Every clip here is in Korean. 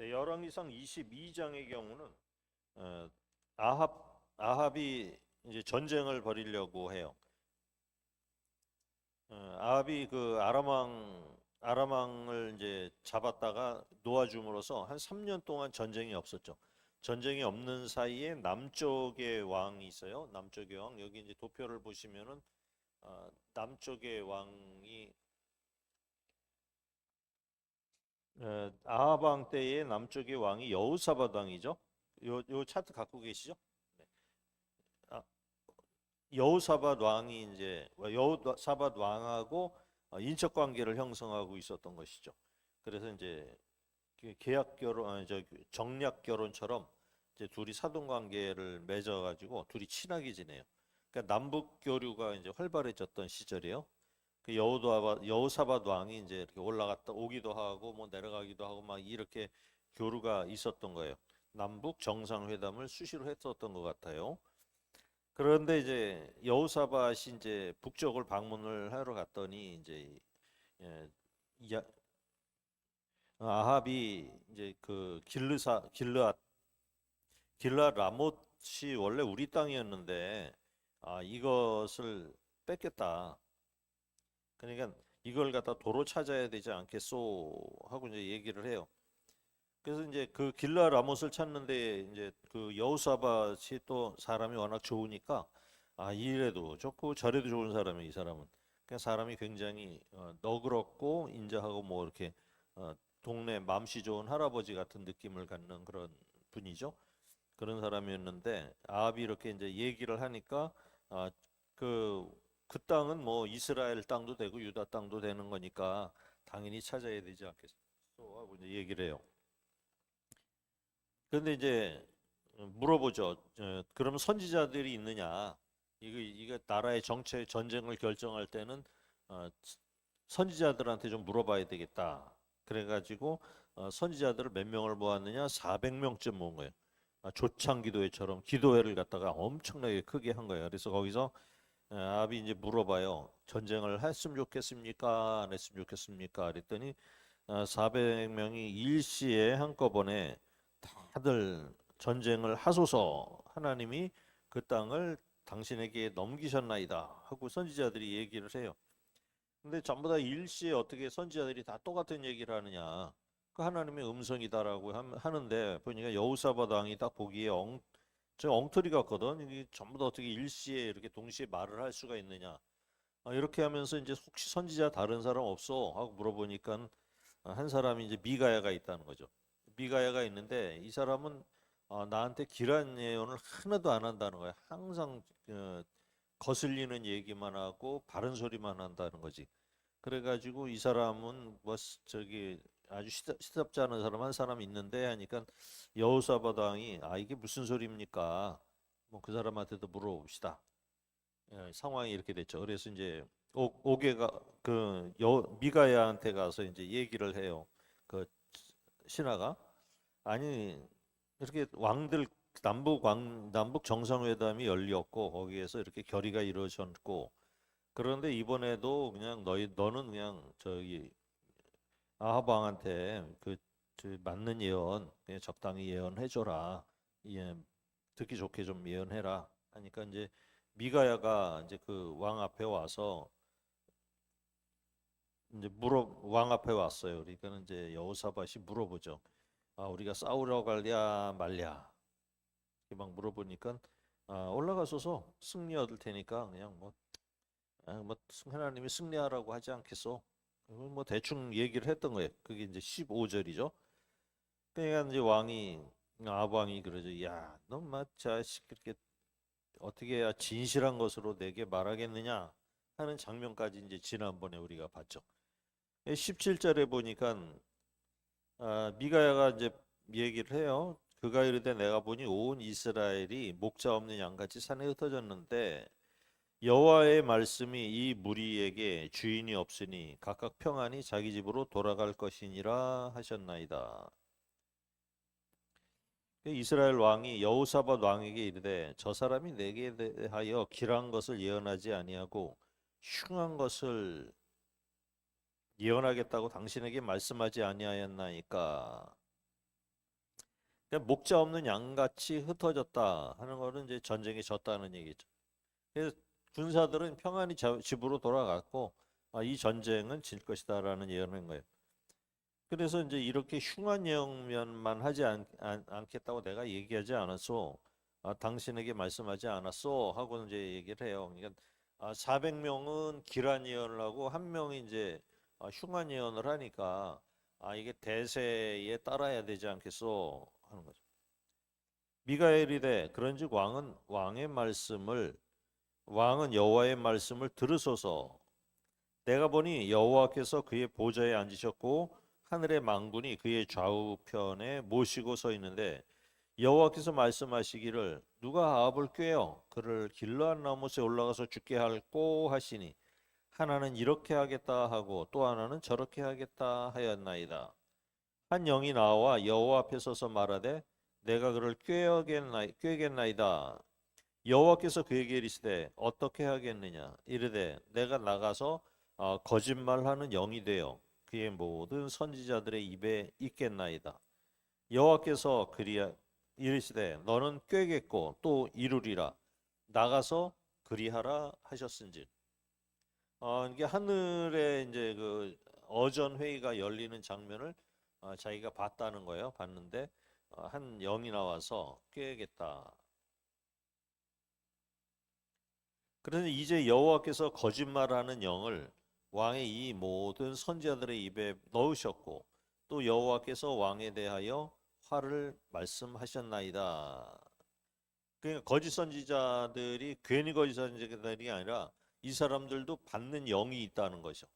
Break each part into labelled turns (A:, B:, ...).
A: 네, 열왕기상 22장의 경우는 어, 아합 아합이 이제 전쟁을 벌이려고 해요. 어, 아합이 그 아람왕 아람왕을 이제 잡았다가 놓아줌으로써 한 3년 동안 전쟁이 없었죠. 전쟁이 없는 사이에 남쪽의 왕이 있어요. 남쪽의 왕 여기 이제 도표를 보시면은 어, 남쪽의 왕이 어, 왕 때의 남쪽의 왕이 여우사밧 왕이죠. 요, 요 차트 갖고 계시죠? 네. 아, 여우사밧 왕이 이제 여우사밧 왕하고 어, 인척 관계를 형성하고 있었던 것이죠. 그래서 이제 그 계약 결혼, 아니, 저 정략 결혼처럼 이제 둘이 사돈 관계를 맺어 가지고 둘이 친하게 지내요. 그러니까 남북 교류가 이제 활발해졌던 시절이에요. 그 여우사밧 왕이 이제 이렇게 올라갔다 오기도 하고 뭐 내려가기도 하고 막 이렇게 교류가 있었던 거예요. 남북 정상회담을 수시로 했었던 것 같아요. 그런데 이제 여우사밧이 이제 북쪽을 방문을 하러 갔더니 이제 예, 야, 아합이 이제 그 길르사 길르앗 길르앗 라못이 원래 우리 땅이었는데 아 이것을 뺏겼다. 그러니까 이걸 갖다 도로 찾아야 되지 않겠소 하고 이제 얘기를 해요. 그래서 이제 그 길라 라못을 찾는데 이제 그 여우사밧이 또 사람이 워낙 좋으니까 아 이래도 좋고 저래도 좋은 사람이 이 사람은 그냥 사람이 굉장히 어, 너그럽고 인자하고 뭐 이렇게 어, 동네 맘씨 좋은 할아버지 같은 느낌을 갖는 그런 분이죠. 그런 사람이었는데 아합이 이렇게 이제 얘기를 하니까 아, 그, 그 땅은 뭐 이스라엘 땅도 되고 유다 땅도 되는 거니까 당연히 찾아야 되지 않겠소 하고 이제 얘기를 해요. 그런데 이제 물어보죠. 어, 그러면 선지자들이 있느냐? 이거 이거 나라의 정체 전쟁을 결정할 때는 어, 선지자들한테 좀 물어봐야 되겠다. 그래가지고 어, 선지자들을 몇 명을 모았느냐? 400명쯤 모은 거예요. 아, 조창 기도회처럼 기도회를 갖다가 엄청나게 크게 한 거예요. 그래서 거기서 에, 아합이 이제 물어봐요. 전쟁을 했으면 좋겠습니까? 안 했으면 좋겠습니까? 그랬더니 어, 400명이 일시에 한꺼번에 다들 전쟁을 하소서 하나님이 그 땅을 당신에게 넘기셨나이다 하고 선지자들이 얘기를 해요. 근데 전부 다 일시에 어떻게 선지자들이 다 똑같은 얘기를 하느냐? 그 하나님의 음성이다라고 함- 하는데 보니까 여우사밧 왕이 딱 보기에 엉, 저 엉터리 같거든. 이게 전부 다 어떻게 일시에 이렇게 동시에 말을 할 수가 있느냐? 아, 이렇게 하면서 이제 혹시 선지자 다른 사람 없어 하고 물어보니까 한 사람이 이제 미가야가 있다는 거죠. 미가야가 있는데 이 사람은 어, 나한테 길한 예언을 하나도 안 한다는 거야. 항상 어, 거슬리는 얘기만 하고 바른 소리만 한다는 거지. 그래가지고 이 사람은 뭐 스- 저기 아주 시답, 시답지 않은 사람 한 사람 있는데 하니까 여호사밧 왕이 아 이게 무슨 소리입니까? 뭐 그 사람한테도 물어봅시다. 예, 상황이 이렇게 됐죠. 그래서 이제 오, 오게가 그 여, 미가야한테 가서 이제 얘기를 해요. 그 신하가 아니 이렇게 왕들 남북 왕 남북 정상회담이 열렸고 거기에서 이렇게 결의가 이루어졌고 그런데 이번에도 그냥 너희 너는 그냥 저기 아합 왕한테 그, 저 맞는 예언 그냥 적당히 예언해 줘라. 예, 듣기 좋게 좀 예언해라. 하니까 이제 미가야가 이제 그 왕 앞에 와서 이제 물어 왕 앞에 왔어요. 그러니까 이제 여호사밧이 물어보죠. 아, 우리가 싸우러 갈랴 말랴. 막 물어보니까 아, 올라가소서 승리 얻을 테니까 그냥 뭐, 아, 뭐 승- 하나님이 승리하라고 하지 않겠소? 뭐 대충 얘기를 했던 거예요. 그게 이제 15절이죠. 그러니까 이제 왕이 아왕이 그러죠. 야, 너마 자식 그렇게 어떻게 해야 진실한 것으로 내게 말하겠느냐 하는 장면까지 이제 지난번에 우리가 봤죠. 17절에 보니까 아, 미가야가 이제 얘기를 해요. 그가 이르되 내가 보니 온 이스라엘이 목자 없는 양같이 산에 흩어졌는데 여호와의 말씀이 이 무리에게 주인이 없으니 각각 평안히 자기 집으로 돌아갈 것이니라 하셨나이다. 이스라엘 왕이 여호사밧 왕에게 이르되 저 사람이 내게 대하여 길한 것을 예언하지 아니하고 흉한 것을 예언하겠다고 당신에게 말씀하지 아니하였나이까 그러니까 목자 없는 양같이 흩어졌다 하는 거는 이제 전쟁에 졌다는 얘기죠. 그래서 군사들은 평안히 자- 집으로 돌아갔고 아, 이 전쟁은 질 것이다라는 예언을 한 거예요. 그래서 이제 이렇게 흉한 예언만 하지 않, 겠다고 내가 얘기하지 않았어. 아, 당신에게 말씀하지 않았어 하고 이제 얘기를 해요. 그러니까 아, 400명은 기란 예언을 하고 한 명이 이제 아, 흉한 예언을 하니까 아 이게 대세에 따라야 되지 않겠어 하는 거죠. 미가엘이 돼 그런즉 왕은 왕의 말씀을 왕은 여호와의 말씀을 들으소서 내가 보니 여호와께서 그의 보좌에 앉으셨고 하늘의 망군이 그의 좌우편에 모시고 서 있는데 여호와께서 말씀하시기를 누가 아합을 꾀어 그를 길르앗 나무에 올라가서 죽게 할꼬 하시니 하나는 이렇게 하겠다 하고 또 하나는 저렇게 하겠다 하였나이다. 한 영이 나와 여호와 앞에 서서 말하되 내가 그를 꾀겠나이다. 여호와께서 그에게 이르시되 어떻게 하겠느냐 이르되 내가 나가서 어, 거짓말하는 영이 되어 그의 모든 선지자들의 입에 있겠나이다. 여호와께서 그리야 이르시되 너는 꾀겠고 또 이루리라 나가서 그리하라 하셨은지. 어, 이게 하늘에 이제 그 어전 회의가 열리는 장면을 어, 자기가 봤다는 거예요. 봤는데 어, 한 영이 나와서 꾀겠다. 그런데 이제 여호와께서 거짓말하는 영을 왕의 이 모든 선지자들의 입에 넣으셨고 또 여호와께서 왕에 대하여 화를 말씀하셨나이다. 그러니까 거짓 선지자들이 괜히 거짓 선지자들이 아니라 이 사람들도 받는 영이 있다는 거죠.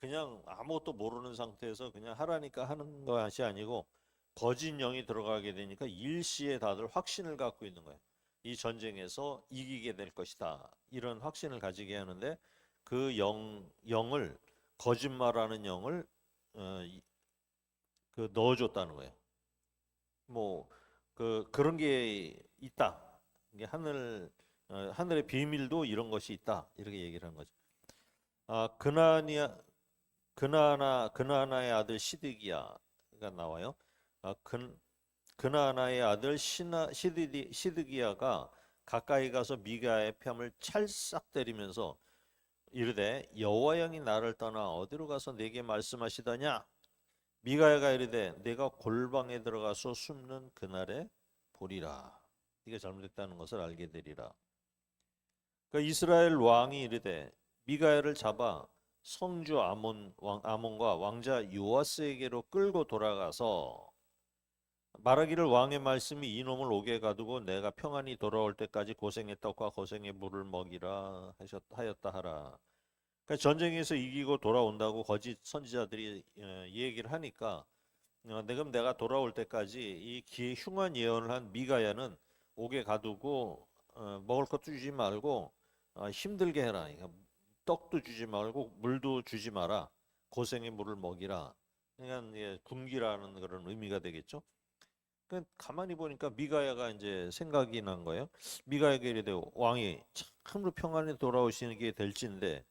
A: 그냥- 아무것도 모르는 상태에서 그냥 하라니까 하는 것이 아니고 거짓 영이 들어가게 되니까 일시에 다들 확신을 갖고 있는 거예요. 이 전쟁에서 이기게 될 것이다. 이런 확신을 가지게 하는데 그 영, 영을 거짓말하는 영을 어, 이- 그 넣어줬다는 거예요. 뭐 그 그런 게 있다. 이게 하늘 어, 하늘의 비밀도 이런 것이 있다. 이렇게 얘기를 한 거죠. 아 그나니아 그나나 그나나의 아들 시드기야가 나와요. 아, 그, 그나나의 아들 시나, 시드기, 시드기야가 가까이 가서 미가의 뺨을 찰싹 때리면서 이르되 여호와 영이 나를 떠나 어디로 가서 내게 말씀하시더냐? 미가야가 이르되 내가 골방에 들어가서 숨는 그날에 보리라. 네가 잘못했다는 것을 알게 되리라. 그 이스라엘 왕이 이르되 미가야를 잡아 성주 아몬 왕 아몬과 왕자 요아스에게로 끌고 돌아가서 말하기를 왕의 말씀이 이놈을 옥에 가두고 내가 평안히 돌아올 때까지 고생의 떡과 고생의 물을 먹이라 하셨, 하였다 하라. 그러니까 전쟁에서 이기고 돌아온다고 거짓 선지자들이 어, 얘기를 하니까 어, 네, 내가 돌아올 때까지 이 기, 흉한 예언을 한 미가야는 옥에 가두고 어, 먹을 것도 주지 말고 어, 힘들게 해라. 그러니까 떡도 주지 말고 물도 주지 마라. 고생의 물을 먹이라. 그러니까 굶기라는 그런 의미가 되겠죠. 그 가만히 보니까 미가야가 이제 생각이 난 거예요. 미가야가 이르되 왕이 참으로 평안히 돌아오시는 게 될진데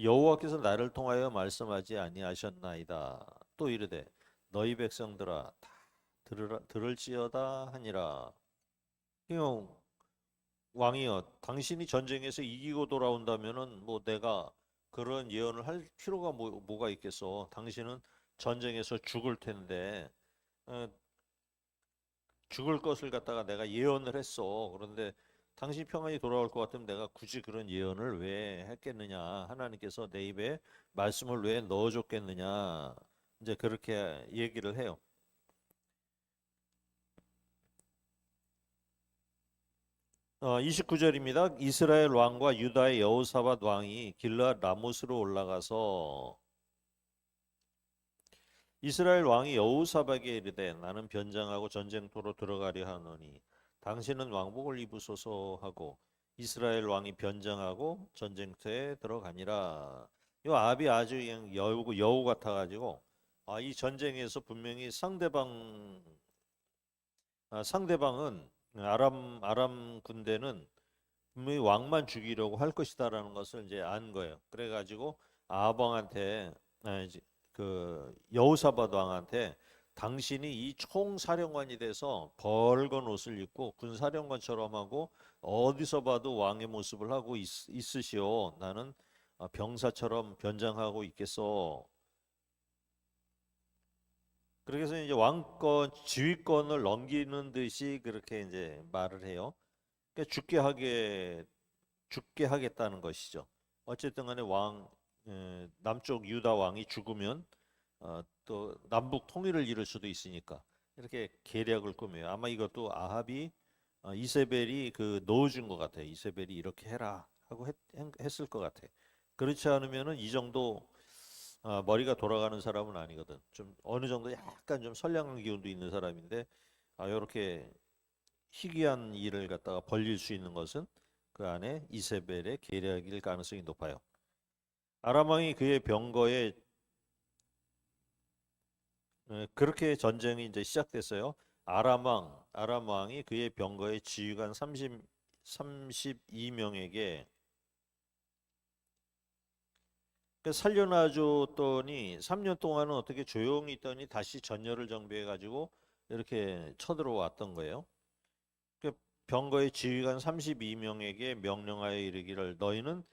A: 여호와께서 나를 통하여 말씀하지 아니하셨나이다. 또 이르되 너희 백성들아 다 들으라, 들을지어다 하니라. 형 왕이여 당신이 전쟁에서 이기고 돌아온다면은 뭐 내가 그런 예언을 할 필요가 뭐, 뭐가 있겠어. 당신은 전쟁에서 죽을 텐데 어, 죽을 것을 갖다가 내가 예언을 했어. 그런데 당신 평안히 돌아올 것 같으면 내가 굳이 그런 예언을 왜 했겠느냐? 하나님께서 내 입에 말씀을 왜 넣어줬겠느냐? 이제 그렇게 얘기를 해요. 어, 29절입니다. 이스라엘 왕과 유다의 여호사밧 왕이 길르앗 라못으로 올라가서 이스라엘 왕이 여호사밧에게 이르되 나는 변장하고 전쟁터로 들어가려 하노니 당신은 왕복을 입으소서 하고 이스라엘 왕이 변장하고 전쟁터에 들어가니라. 이 아비 아주 여우 여우 같아 가지고 아, 이 전쟁에서 분명히 상대방 아, 상대방은 아람 아람 군대는 분명히 왕만 죽이려고 할 것이다라는 것을 이제 안 거예요. 그래 가지고 아방한테 아, 이제 그 여호사밧 왕한테 당신이 이 총사령관이 돼서 벌건 옷을 입고 군사령관처럼 하고 어디서 봐도 왕의 모습을 하고 있, 있으시오. 나는 아, 병사처럼 변장하고 있겠어. 그래서 이제 왕권 지휘권을 넘기는 듯이 그렇게 이제 말을 해요. 그러니까 죽게 하게 죽게 하겠다는 것이죠. 어쨌든 간에 왕 에, 남쪽 유다 왕이 죽으면 어, 또 남북 통일을 이룰 수도 있으니까 이렇게 계략을 꾸며요. 아마 이것도 아합이 어, 이세벨이 그 넣어준 것 같아요. 이세벨이 이렇게 해라 하고 했, 했을 것 같아. 그렇지 않으면은 이 정도 아, 머리가 돌아가는 사람은 아니거든. 좀 어느 정도 약간 좀 선량한 기운도 있는 사람인데 아, 이렇게 희귀한 일을 갖다가 벌릴 수 있는 것은 그 안에 이세벨의 계략일 가능성이 높아요. 아람 왕이 그의 병거에 에, 그렇게 전쟁이 이제 시작됐어요. 아람 왕, 아람 왕이 그의 병거에 지휘관 30 32명에게 그 살려놔줬더니 3년 동안은 어떻게 조용히 있더니 다시 전열을 정비해 가지고 이렇게 쳐들어왔던 거예요. 그 병거의 지휘관 32명에게 명령하여 이르기를 너희는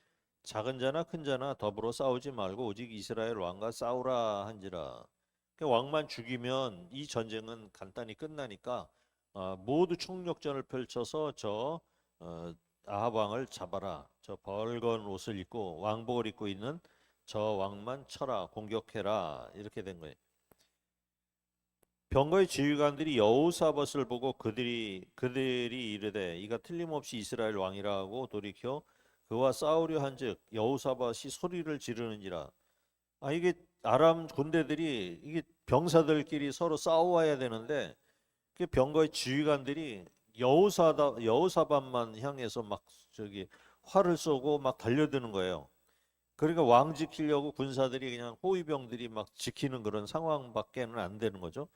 A: 작은 자나 큰 자나 더불어 싸우지 말고 오직 이스라엘 왕과 싸우라 한지라. 그 왕만 죽이면 이 전쟁은 간단히 끝나니까 어, 모두 총력전을 펼쳐서 저 어, 아합 왕을 잡아라. 저 벌건 옷을 입고 왕복을 입고 있는 저 왕만 쳐라 공격해라 이렇게 된 거예요. 병거의 지휘관들이 여호사밧을 보고 그들이 그들이 이르되 이가 틀림없이 이스라엘 왕이라고 돌이켜 그와 싸우려 한즉 여호사밧이 소리를 지르는지라 아 이게 아람 군대들이 이게 병사들끼리 서로 싸워야 되는데 그 병거의 지휘관들이 여호사다 여호사밧만 향해서 막 저기 활을 쏘고 막 달려드는 거예요. 그러니까 왕 지키려고 군사들이 그냥 호위병들이 막 지키는 그런 상황밖에는 안 되는 거죠.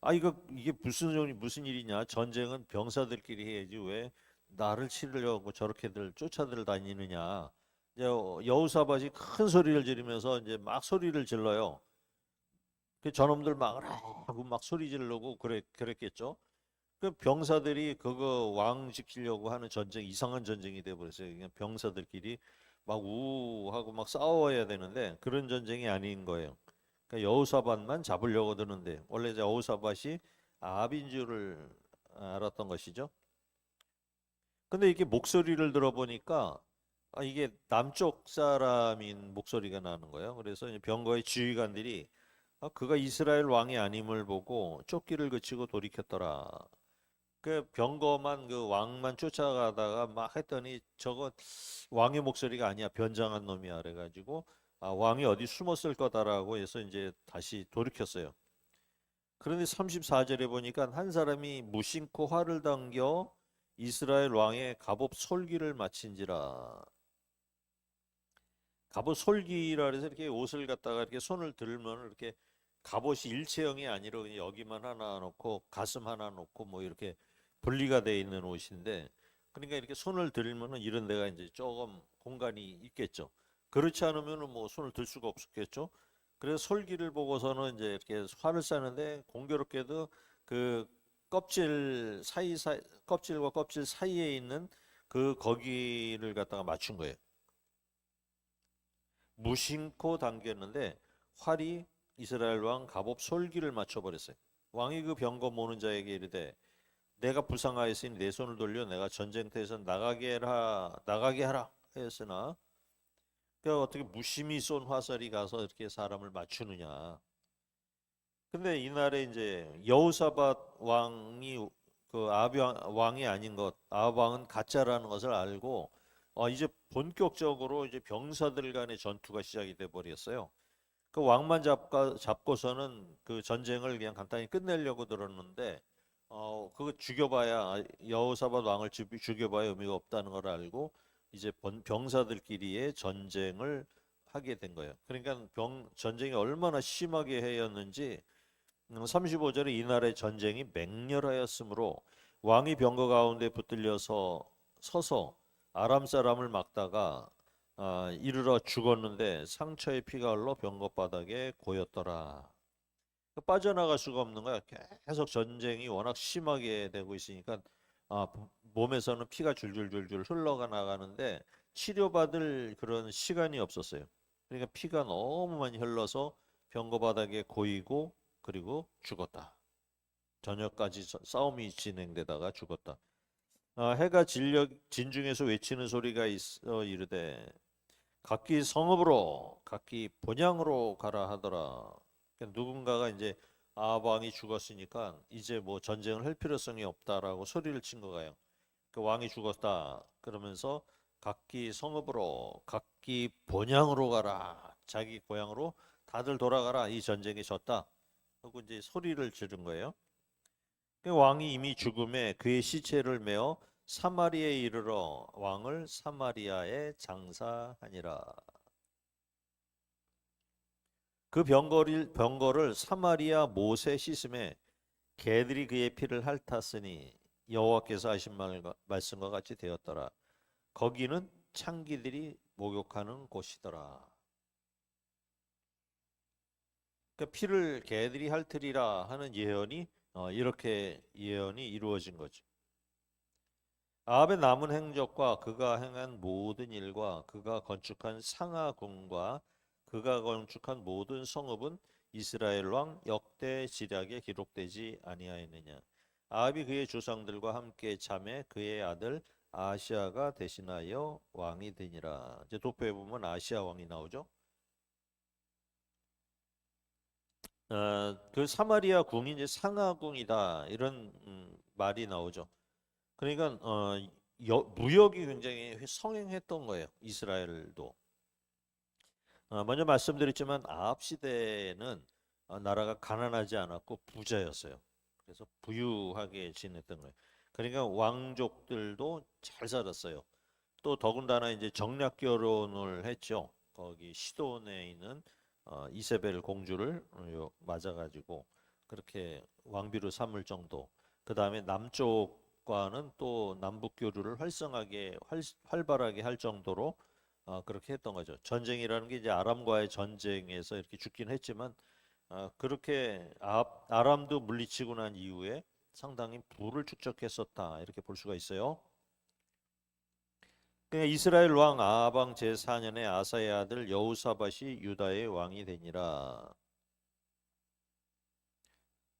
A: 아 이거 이게 무슨 무슨 일이냐? 전쟁은 병사들끼리 해야지 왜 나를 치르려고 저렇게들 쫓아들 다니느냐? 이제 여우사밧이 큰 소리를 지르면서 이제 막 소리를 질러요. 그 저놈들 막 하고 막 소리 지르고 그래 그랬겠죠. 그 병사들이 그거 왕 지키려고 하는 전쟁 이상한 전쟁이 돼 버렸어요. 그냥 병사들끼리 막 우하고 막 싸워야 되는데 그런 전쟁이 아닌 거예요. 그러니까 여호사밧만 잡으려고 드는데 원래 이제 여호사밧이 아합인 줄을 알았던 것이죠. 근데 이게 목소리를 들어보니까 아, 이게 남쪽 사람인 목소리가 나는 거예요. 그래서 병거의 지휘관들이 아, 그가 이스라엘 왕이 아님을 보고 쫓기를 그치고 돌이켰더라. 그 병거만 그 왕만 쫓아가다가 막 했더니 저거 왕의 목소리가 아니야 변장한 놈이야 그래가지고 아, 왕이 어디 숨었을 거다라고 해서 이제 다시 돌이켰어요. 그런데 34절에 보니까 한 사람이 무심코 활을 당겨 이스라엘 왕의 갑옷 솔기를 마친지라. 갑옷 솔기라 해서 이렇게 옷을 갖다가 이렇게 손을 들면 이렇게 갑옷이 일체형이 아니라 그냥 여기만 하나 놓고 가슴 하나 놓고 뭐 이렇게 분리가 돼 있는 옷인데 그러니까 이렇게 손을 들면은 이런 데가 이제 조금 공간이 있겠죠. 그렇지 않으면은 뭐 손을 들 수가 없었겠죠. 그래서 솔기를 보고서는 이제 이렇게 활을 쐈는데 공교롭게도 그 껍질 사이 사이 껍질과 껍질 사이에 있는 그 거기를 갖다가 맞춘 거예요. 무심코 당겼는데 활이 이스라엘 왕 갑옷 솔기를 맞춰 버렸어요. 왕이 그 병거 모는 자에게 이르되 내가 불쌍하였으니 내 손을 돌려 내가 전쟁터에서 나가게 해라 나가게 하라 하였으나 그 어떻게 무심히 쏜 화살이 가서 이렇게 사람을 맞추느냐. 근데 이날에 이제 여우사밧 왕이 그 아합 왕이 아닌 것, 아합 왕은 가짜라는 것을 알고 어, 이제 본격적으로 이제 병사들 간의 전투가 시작이 돼 버렸어요. 그 왕만 잡가, 잡고서는 그 전쟁을 그냥 간단히 끝내려고 들었는데 어, 그거 죽여봐야 여호사밧 왕을 죽- 죽여봐야 의미가 없다는 걸 알고 이제 번- 병사들끼리의 전쟁을 하게 된 거예요. 그러니까 병 전쟁이 얼마나 심하게 해였는지 35절에 이 날의 전쟁이 맹렬하였으므로 왕이 병거 가운데 붙들려서 서서 아람 사람을 막다가 아, 이르러 죽었는데 상처의 피가 흘러 병거 바닥에 고였더라. 빠져나갈 수가 없는 거야. 계속 전쟁이 워낙 심하게 되고 있으니까 아, 몸에서는 피가 줄줄줄줄 흘러가 나가는데 치료받을 그런 시간이 없었어요. 그러니까 피가 너무 많이 흘러서 병거 바닥에 고이고 그리고 죽었다. 저녁까지 서- 싸움이 진행되다가 죽었다. 아, 해가 진력 진중에서 외치는 소리가 있어 이르되 각기 성읍으로 각기 본향으로 가라 하더라. 그러니까 누군가가 이제 아방이 죽었으니까 이제 뭐 전쟁을 할 필요성이 없다라고 소리를 친 거예요. 그 왕이 죽었다. 그러면서 각기 성읍으로 각기 본향으로 가라. 자기 고향으로 다들 돌아가라. 이 전쟁이 졌다. 하고 이제 소리를 지른 거예요. 그 왕이 이미 죽음에 그의 시체를 메어 사마리아에 이르러 왕을 사마리아에 장사하니라. 그 병거를 병거를 사마리아 못에 씻음에 개들이 그의 피를 핥았으니 여호와께서 하신 말과, 말씀과 같이 되었더라. 거기는 창기들이 목욕하는 곳이더라. 그 피를 개들이 핥으리라 하는 예언이 어, 이렇게 예언이 이루어진 거죠. 아합의 남은 행적과 그가 행한 모든 일과 그가 건축한 상하궁과 그가 건축한 모든 성읍은 이스라엘 왕 역대 지략에 기록되지 아니하였느냐. 아합이 그의 조상들과 함께 잠에 그의 아들 아시아가 대신하여 왕이 되니라. 이제 도표에 보면 아시아 왕이 나오죠. 어, 그 사마리아 궁이 이제 상하궁이다 이런 음, 말이 나오죠. 그러니까 어, 여- 무역이 굉장히 성행했던 거예요. 이스라엘도. 어, 먼저 말씀드렸지만 아합 시대는 어, 나라가 가난하지 않았고 부자였어요. 그래서 부유하게 지냈던 거예요. 그러니까 왕족들도 잘 살았어요. 또 더군다나 이제 정략 결혼을 했죠. 거기 시돈에 있는 어, 이세벨 공주를 어, 요- 맞아가지고 그렇게 왕비로 삼을 정도. 그 다음에 남쪽과는 또 남북 교류를 활성하게 활, 활발하게 할 정도로 어, 그렇게 했던 거죠. 전쟁이라는 게 이제 아람과의 전쟁에서 이렇게 죽긴 했지만 어, 그렇게 아, 아람도 물리치고 난 이후에 상당히 부를 축적했었다 이렇게 볼 수가 있어요. 이스라엘 왕 아방 제4년에 아사의 아들 여우사밧이 유다의 왕이 되니라.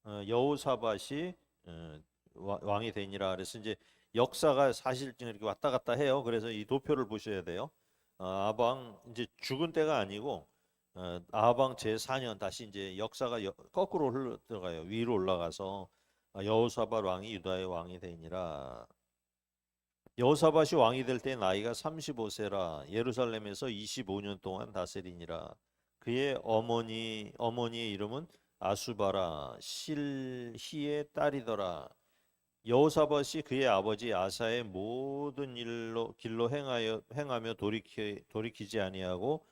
A: 어, 여우사밧이 어, 와- 왕이 되니라. 그래서 이제 역사가 사실 좀 이렇게 왔다 갔다 해요. 그래서 이 도표를 보셔야 돼요. 어, 아방 이제 죽은 때가 아니고 어, 아방 제4년 다시 이제 역사가 여- 거꾸로 흘러 들어가요. 위로 올라가서 어, 여호사밧 왕이 유다의 왕이 되니라. 여호사밧이 왕이 될 때 나이가 35세라 예루살렘에서 25년 동안 다스리니라. 그의 어머니 어머니의 이름은 아수바라 실히의 딸이더라. 여호사밧이 그의 아버지 아사의 모든 일로 길로 행하여 행하며 돌이키 돌이키지 아니하고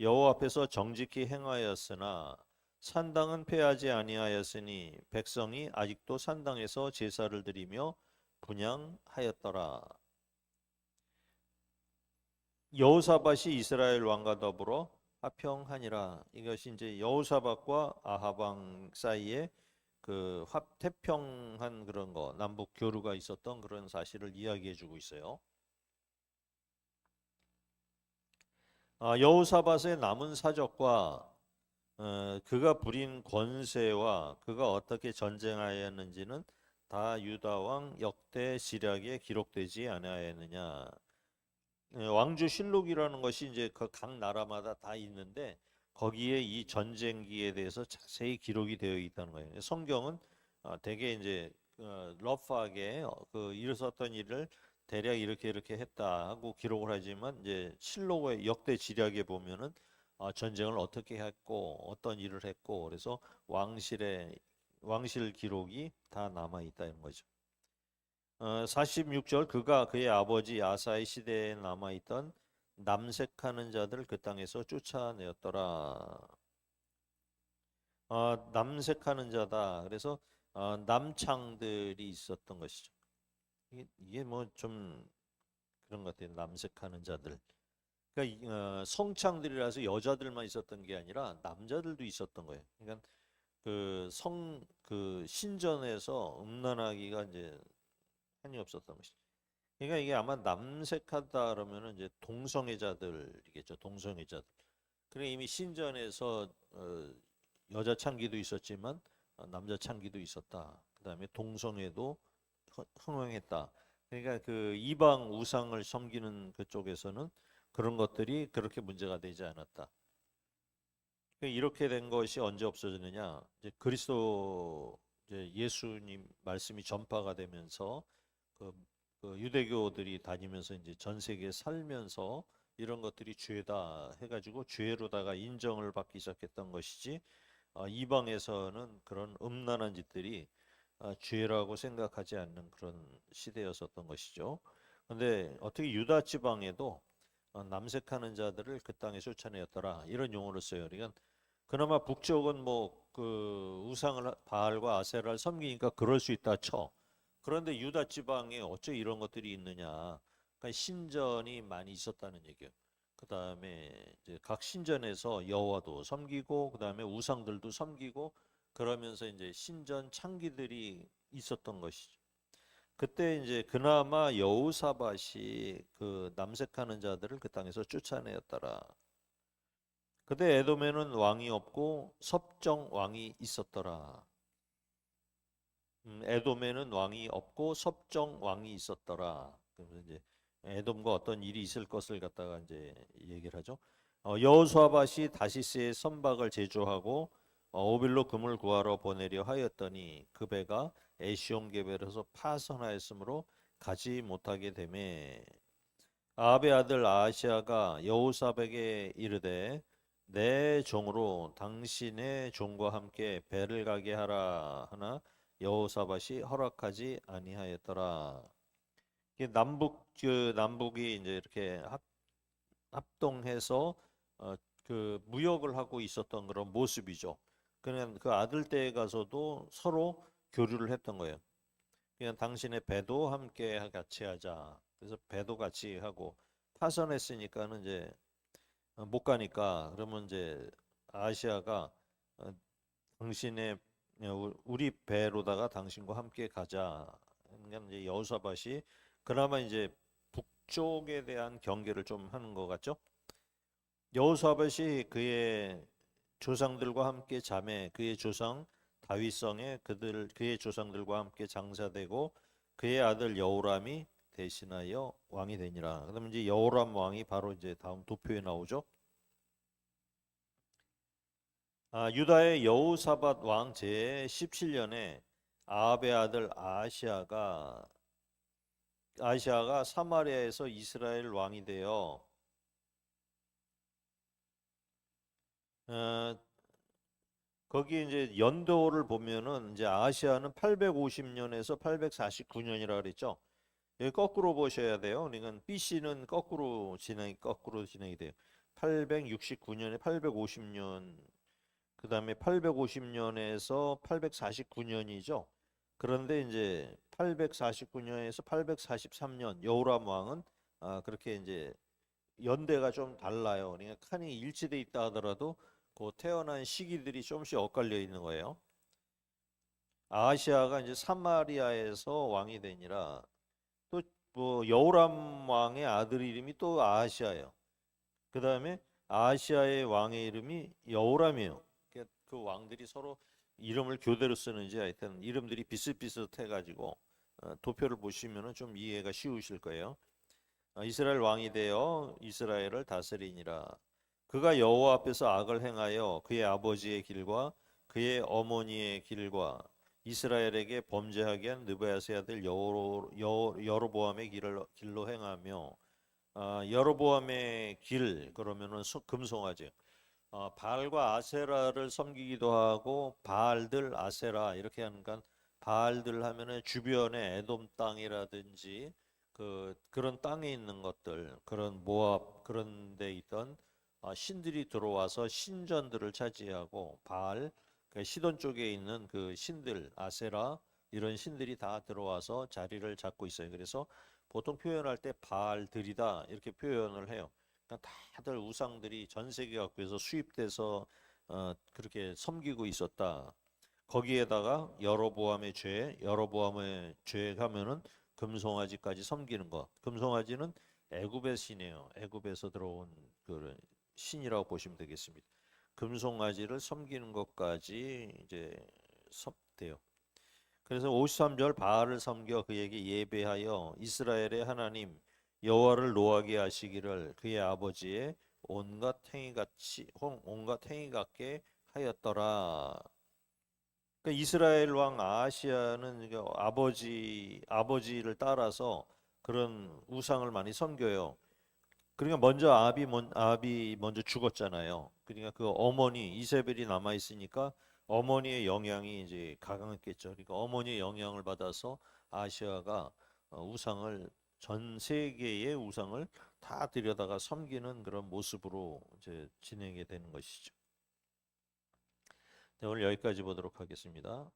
A: 여호와 앞에서 정직히 행하였으나 산당은 패하지 아니하였으니 백성이 아직도 산당에서 제사를 드리며 분양하였더라. 여호사밧이 이스라엘 왕과 더불어 화평하니라. 이것이 이제 여호사밧과 아하방 사이에 그 화, 태평한 그런 거 남북 교류가 있었던 그런 사실을 이야기해 주고 있어요. 아, 여호사밧의 남은 사적과 어, 그가 부린 권세와 그가 어떻게 전쟁하였는지는 다 유다 왕 역대 시략에 기록되지 아니하였느냐. 예, 왕주 실록이라는 것이 이제 그 각 나라마다 다 있는데 거기에 이 전쟁기에 대해서 자세히 기록이 되어 있다는 거예요. 성경은 어, 되게 이제 어, 러프하게 어, 그 일었었던 일을 대략 이렇게 이렇게 했다 하고 기록을 하지만 이제 실록의 역대 지략에 보면은 어, 전쟁을 어떻게 했고 어떤 일을 했고 그래서 왕실의 왕실 기록이 다 남아 있다는 거죠. 어, 46절 그가 그의 아버지 아사의 시대에 남아 있던 남색하는 자들 그 땅에서 쫓아내었더라. 어, 남색하는 자다. 그래서 어, 남창들이 있었던 것이죠. 이게, 이게 뭐 좀 그런 것 같아요. 남색하는 자들. 그러니까 이, 어, 성창들이라서 여자들만 있었던 게 아니라 남자들도 있었던 거예요. 그러니까 그 성그 신전에서 음란하기가 이제 한이 없었던 것이죠. 그러니까 이게 아마 남색하다 그러면은 이제 동성애자들이겠죠. 동성애자들. 그래 이미 신전에서 어, 여자 창기도 있었지만 어, 남자 창기도 있었다. 그다음에 동성애도 허- 흥행했다. 그러니까 그 이방 우상을 섬기는 그쪽에서는 그런 것들이 그렇게 문제가 되지 않았다. 그 이렇게 된 것이 언제 없어졌느냐? 이제 그리스도 이제 예수님 말씀이 전파가 되면서 그, 그 유대교들이 다니면서 이제 전 세계에 살면서 이런 것들이 죄다 해가지고 죄로다가 인정을 받기 시작했던 것이지 어, 이방에서는 그런 음란한 짓들이 어, 죄라고 생각하지 않는 그런 시대였었던 것이죠. 근데 어떻게 유다 지방에도 어, 남색하는 자들을 그 땅에 쫓아내었더라 이런 용어를 써요. 그러니까 그나마 북쪽은 뭐 그 우상을 하- 바알과 아세라를 섬기니까 그럴 수 있다 쳐. 그런데 유다 지방에 어째 이런 것들이 있느냐? 그러니까 신전이 많이 있었다는 얘기예요. 그 다음에 이제 각 신전에서 여호와도 섬기고, 그 다음에 우상들도 섬기고, 그러면서 이제 신전 창기들이 있었던 것이죠. 그때 이제 그나마 여우사밧이 그 남색하는 자들을 그 땅에서 쫓아내었더라. 그때 에돔에는 왕이 없고 섭정 왕이 있었더라. 음, 에돔에는 왕이 없고 섭정 왕이 있었더라. 그래서 이제 에돔과 어떤 일이 있을 것을 갖다가 이제 얘기를 하죠. 어, 여호수아밧이 다시스의 선박을 제조하고 어, 오빌로 금을 구하러 보내려 하였더니 그 배가 에시온 개별에서 파선하였으므로 가지 못하게 되매 아합의 아들 아시아가 여호사백에 이르되 내 종으로 당신의 종과 함께 배를 가게 하라 하나 여호사밧이 허락하지 아니하였더라. 남북 그 남북이 이제 이렇게 합, 합동해서 어, 그 무역을 하고 있었던 그런 모습이죠. 그냥 그 아들 때에 가서도 서로 교류를 했던 거예요. 그냥 당신의 배도 함께 같이 하자. 그래서 배도 같이 하고 파선했으니까는 이제 어, 못 가니까 그러면 이제 아시아가 어, 당신의 어, 우- 우리 배로다가 당신과 함께 가자. 그러니까 이제 여호사밧이 그나마 이제 북쪽에 대한 경계를 좀 하는 것 같죠. 여호사밧이 그의 조상들과 함께 잠에 그의 조상 다윗성에 그들 그의 조상들과 함께 장사되고 그의 아들 여호람이 대신하여 왕이 되니라. 그다음 이제 여호람 왕이 바로 이제 다음 도표에 나오죠. 아, 유다의 여호사밧 왕 제 17년에 아합의 아들 아시아가 아시아가 사마리아에서 이스라엘 왕이 되어 어, 거기 이제 연도를 보면은 이제 아시아는 850년에서 849년이라 그랬죠. 여기 거꾸로 보셔야 돼요. 그러니까 BC는 거꾸로 진행 거꾸로 진행이 돼요. 869년에 850년 그 다음에 850년에서 849년이죠. 그런데 이제 849년에서 843년 여호람 왕은 아, 그렇게 이제 연대가 좀 달라요. 그러니까 칸이 일치돼 있다 하더라도 그 태어난 시기들이 조금씩 엇갈려 있는 거예요. 아시아가 이제 사마리아에서 왕이 되니라 또 뭐 여호람 왕의 아들 이름이 또 아시아예요. 그 다음에 아시아의 왕의 이름이 여호람이에요. 그- 그 왕들이 서로 이름을 교대로 쓰는지 하여튼 이름들이 비슷비슷해 가지고 어, 도표를 보시면은 좀 이해가 쉬우실 거예요. 어, 이스라엘 왕이 되어 이스라엘을 다스리니라. 그가 여호와 앞에서 악을 행하여 그의 아버지의 길과 그의 어머니의 길과 이스라엘에게 범죄하게 한 느바야스의 아들 여로, 여, 여로보암의 길을 길로 행하며 아, 여로보암의 길 그러면은 수- 금송아지 어, 바알과 아세라를 섬기기도 하고 바알들 아세라 이렇게 하니까 바알들 하면은 주변에 에돔 땅이라든지 그 그런 땅에 있는 것들 그런 모압 그런 데 있던 어, 신들이 들어와서 신전들을 차지하고 바알 그 시돈 쪽에 있는 그 신들 아세라 이런 신들이 다 들어와서 자리를 잡고 있어요. 그래서 보통 표현할 때 바알들이다 이렇게 표현을 해요. 다들 우상들이 전 세계 각국에서 수입돼서 어, 그렇게 섬기고 있었다. 거기에다가 여로보암의 죄, 여로보암의 죄 하면은 금송아지까지 섬기는 것. 금송아지는 애굽의 신이에요. 애굽에서 들어온 그 신이라고 보시면 되겠습니다. 금송아지를 섬기는 것까지 이제 섭돼요. 그래서 53절 바알을 섬겨 그에게 예배하여 이스라엘의 하나님 여호와를 노하게 하시기를 그의 아버지의 온갖 행위같이 홍- 온갖 행위 같게 하였더라. 그러니까 이스라엘 왕 아시아는 아버지 아버지를 따라서 그런 우상을 많이 섬겨요. 그러니까 먼저 아비 먼 아비 먼저 죽었잖아요. 그러니까 그 어머니 이세벨이 남아 있으니까 어머니의 영향이 이제 강했겠죠. 그러니까 어머니의 영향을 받아서 아시아가 어, 우상을 전 세계의 우상을 다 들여다가 섬기는 그런 모습으로 이제 진행이 되는 것이죠. 네, 오늘 여기까지 보도록 하겠습니다.